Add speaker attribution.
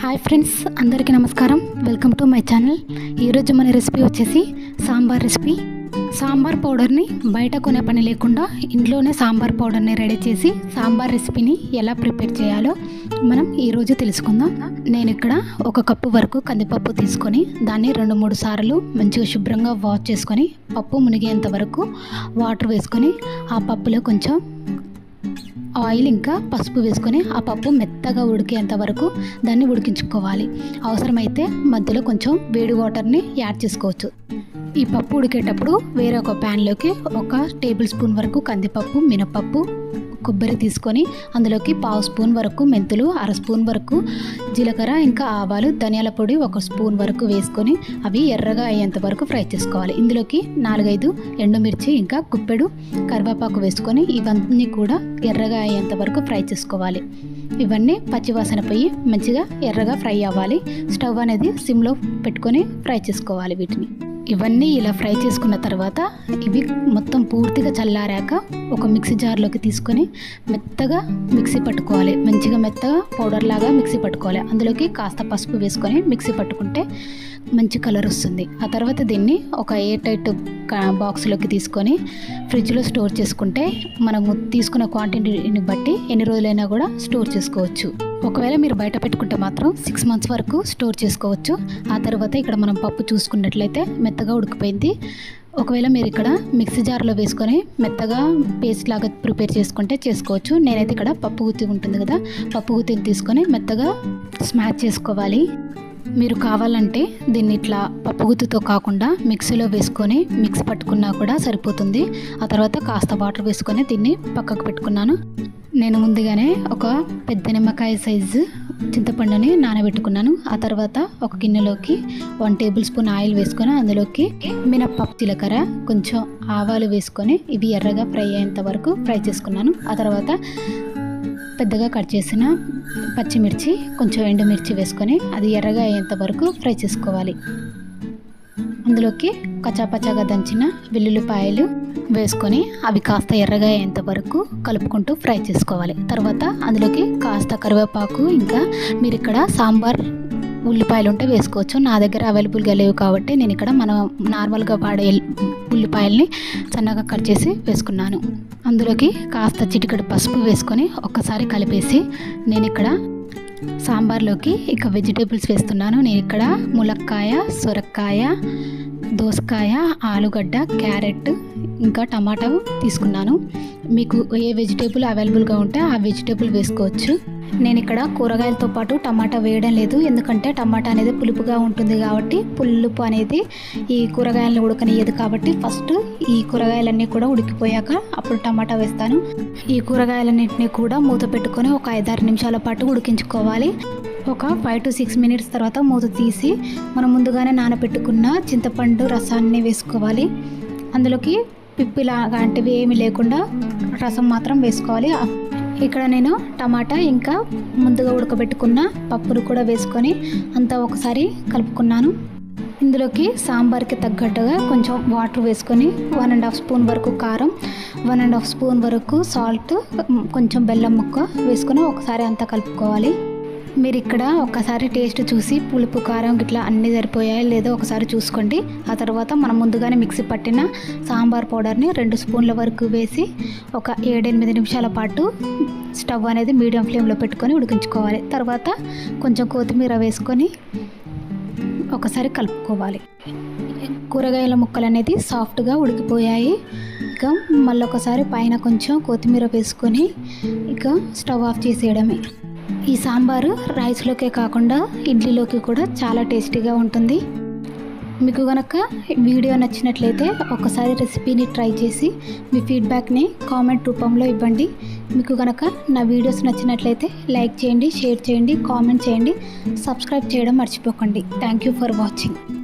Speaker 1: Hi friends అందరికీ నమస్కారం. Welcome to my channel. ఈరోజు మన రెసిపీ వచ్చేసి సాంబార్ రెసిపీ. సాంబార్ పౌడర్ని బయట కొనే పని లేకుండా ఇంట్లోనే సాంబార్ పౌడర్ని రెడీ చేసి సాంబార్ రెసిపీని ఎలా ప్రిపేర్ చేయాలో మనం ఈరోజు తెలుసుకుందాం. నేను ఇక్కడ ఒక కప్పు వరకు కందిపప్పు తీసుకొని దాన్ని రెండు మూడు సార్లు మంచిగా శుభ్రంగా వాష్ చేసుకొని పప్పు మునిగేంత వరకు వాటర్ వేసుకొని ఆ పప్పులో కొంచెం ఆయిల్ ఇంకా పసుపు వేసుకొని ఆ పప్పు మెత్తగా ఉడికేంత వరకు దాన్ని ఉడికించుకోవాలి. అవసరమైతే మధ్యలో కొంచెం వేడి వాటర్ని యాడ్ చేసుకోవచ్చు. ఈ పప్పు ఉడికేటప్పుడు వేరే ఒక ప్యాన్లోకి ఒక టేబుల్ స్పూన్ వరకు కందిపప్పు మినపప్పు కొబ్బరి తీసుకొని అందులోకి పావు స్పూన్ వరకు మెంతులు అర స్పూన్ వరకు జీలకర్ర ఇంకా ఆవాలు ధనియాల పొడి ఒక స్పూన్ వరకు వేసుకొని అవి ఎర్రగా అయ్యేంత వరకు ఫ్రై చేసుకోవాలి. ఇందులోకి నాలుగైదు ఎండుమిర్చి ఇంకా కుప్పెడు కరివేపాకు వేసుకొని ఇవన్నీ కూడా ఎర్రగా అయ్యేంత వరకు ఫ్రై చేసుకోవాలి. ఇవన్నీ పచ్చివాసన పోయి మంచిగా ఎర్రగా ఫ్రై అవ్వాలి. స్టవ్ అనేది సిమ్లో పెట్టుకొని ఫ్రై చేసుకోవాలి వీటిని. ఇవన్నీ ఇలా ఫ్రై చేసుకున్న తర్వాత ఇవి మొత్తం పూర్తిగా చల్లారాక ఒక మిక్సీ జార్లోకి తీసుకొని మెత్తగా మిక్సీ పట్టుకోవాలి. మంచిగా మెత్తగా పౌడర్ లాగా మిక్సీ పట్టుకోవాలి. అందులోకి కాస్త పసుపు వేసుకొని మిక్సీ పట్టుకుంటే మంచి కలర్ వస్తుంది. ఆ తర్వాత దీన్ని ఒక ఎయిర్ టైట్ బాక్స్లోకి తీసుకొని ఫ్రిడ్జ్లో స్టోర్ చేసుకుంటే మనము తీసుకున్న క్వాంటిటీని బట్టి ఎన్ని రోజులైనా కూడా స్టోర్ చేసుకోవచ్చు. ఒకవేళ మీరు బయట పెట్టుకుంటే మాత్రం సిక్స్ మంత్స్ వరకు స్టోర్ చేసుకోవచ్చు. ఆ తర్వాత ఇక్కడ మనం పప్పు చూసుకున్నట్లయితే మెత్తగా ఉడికిపోయింది. ఒకవేళ మీరు ఇక్కడ మిక్సీ జార్లో వేసుకొని మెత్తగా పేస్ట్ లాగా ప్రిపేర్ చేసుకుంటే చేసుకోవచ్చు. నేనైతే ఇక్కడ పప్పు గుత్తి ఉంటుంది కదా పప్పు గుత్తిని తీసుకొని మెత్తగా స్మాచ్ చేసుకోవాలి. మీరు కావాలంటే దీన్ని ఇట్లా పప్పుగుత్తుతో కాకుండా మిక్సీలో వేసుకొని మిక్స్ పట్టుకున్నా కూడా సరిపోతుంది. ఆ తర్వాత కాస్త వాటర్ వేసుకొని దీన్ని పక్కకు పెట్టుకున్నాను. నేను ముందుగానే ఒక పెద్ద నిమ్మకాయ సైజు చింతపండుని నానబెట్టుకున్నాను. ఆ తర్వాత ఒక గిన్నెలోకి వన్ టేబుల్ స్పూన్ ఆయిల్ వేసుకొని అందులోకి మినప్పప్పు జీలకర్ర కొంచెం ఆవాలు వేసుకొని ఇవి ఎర్రగా ఫ్రై అయ్యేంత వరకు ఫ్రై చేసుకున్నాను. ఆ తర్వాత పెద్దగా కట్ చేసిన పచ్చిమిర్చి కొంచెం ఎండుమిర్చి వేసుకొని అది ఎర్రగా అయ్యేంత వరకు ఫ్రై చేసుకోవాలి. అందులోకి కచాపచాగా దంచిన వెల్లుల్లిపాయలు వేసుకొని అవి కాస్త ఎర్రగా అయ్యేంత వరకు కలుపుకుంటూ ఫ్రై చేసుకోవాలి. తర్వాత అందులోకి కాస్త కరివేపాకు ఇంకా మీరు ఇక్కడ సాంబార్ ఉల్లిపాయలు ఉంటే వేసుకోవచ్చు. నా దగ్గర అవైలబుల్గా లేవు కాబట్టి నేను ఇక్కడ మనం నార్మల్గా వాడే ఉల్లిపాయల్ని సన్నగా కట్ చేసి వేసుకున్నాను. అందులోకి కాస్త చిటికడు పసుపు వేసుకొని ఒక్కసారి కలిపేసి నేను ఇక్కడ సాంబార్లోకి ఇక వెజిటేబుల్స్ వేస్తున్నాను. నేను ఇక్కడ ములక్కాయ సొరకాయ దోసకాయ ఆలుగడ్డ క్యారెట్ ఇంకా టమాటా తీసుకున్నాను. మీకు ఏ వెజిటేబుల్ అవైలబుల్గా ఉంటే ఆ వెజిటేబుల్ వేసుకోవచ్చు. నేను ఇక్కడ కూరగాయలతో పాటు టమాటా వేయడం లేదు. ఎందుకంటే టమాటా అనేది పులుపుగా ఉంటుంది కాబట్టి పులుపు అనేది ఈ కూరగాయలను ఉడకనియదు కాబట్టి ఫస్ట్ ఈ కూరగాయలన్నీ కూడా ఉడికిపోయాక అప్పుడు టమాటా వేస్తాను. ఈ కూరగాయలన్నింటినీ కూడా మూత పెట్టుకొని ఒక ఐదారు నిమిషాల పాటు ఉడికించుకోవాలి. ఒక ఫైవ్ టు సిక్స్ మినిట్స్ తర్వాత మూత తీసి మనం ముందుగానే నానబెట్టుకున్న చింతపండు రసాన్ని వేసుకోవాలి. అందులోకి పిప్పి లాంటివి ఏమి లేకుండా రసం మాత్రం వేసుకోవాలి. ఇక్కడ నేను టమాటా ఇంకా ముందుగా ఉడకబెట్టుకున్న పప్పును కూడా వేసుకొని అంతా ఒకసారి కలుపుకున్నాను. ఇందులోకి సాంబార్కి తగ్గట్టుగా కొంచెం వాటర్ వేసుకొని వన్ అండ్ హాఫ్ స్పూన్ వరకు కారం వన్ అండ్ హాఫ్ స్పూన్ వరకు సాల్ట్ కొంచెం బెల్లం ముక్క వేసుకొని ఒకసారి అంతా కలుపుకోవాలి. మీరు ఇక్కడ ఒకసారి టేస్ట్ చూసి పులుపు కారం ఇట్లా అన్నీ సరిపోయాయి లేదో ఒకసారి చూసుకోండి. ఆ తర్వాత మనం ముందుగానే మిక్సీ పట్టిన సాంబార్ పౌడర్ని రెండు స్పూన్ల వరకు వేసి ఒక ఏడెనిమిది నిమిషాల పాటు స్టవ్ అనేది మీడియం ఫ్లేమ్లో పెట్టుకొని ఉడికించుకోవాలి. తర్వాత కొంచెం కొత్తిమీర వేసుకొని ఒకసారి కలుపుకోవాలి. కూరగాయల ముక్కలు అనేది సాఫ్ట్గా ఉడికిపోయాయి. ఇక మళ్ళీ ఒకసారి పైన కొంచెం కొత్తిమీర వేసుకొని ఇక స్టవ్ ఆఫ్ చేసేయడమే. ఈ సాంబారు రైస్లోకే కాకుండా ఇడ్లీలోకి కూడా చాలా టేస్టీగా ఉంటుంది. మీకు కనుక వీడియో నచ్చినట్లయితే ఒకసారి రెసిపీని ట్రై చేసి మీ ఫీడ్బ్యాక్ని కామెంట్ రూపంలో ఇవ్వండి. మీకు కనుక నా వీడియోస్ నచ్చినట్లయితే లైక్ చేయండి షేర్ చేయండి కామెంట్ చేయండి సబ్స్క్రైబ్ చేయడం మర్చిపోకండి. Thank you for watching.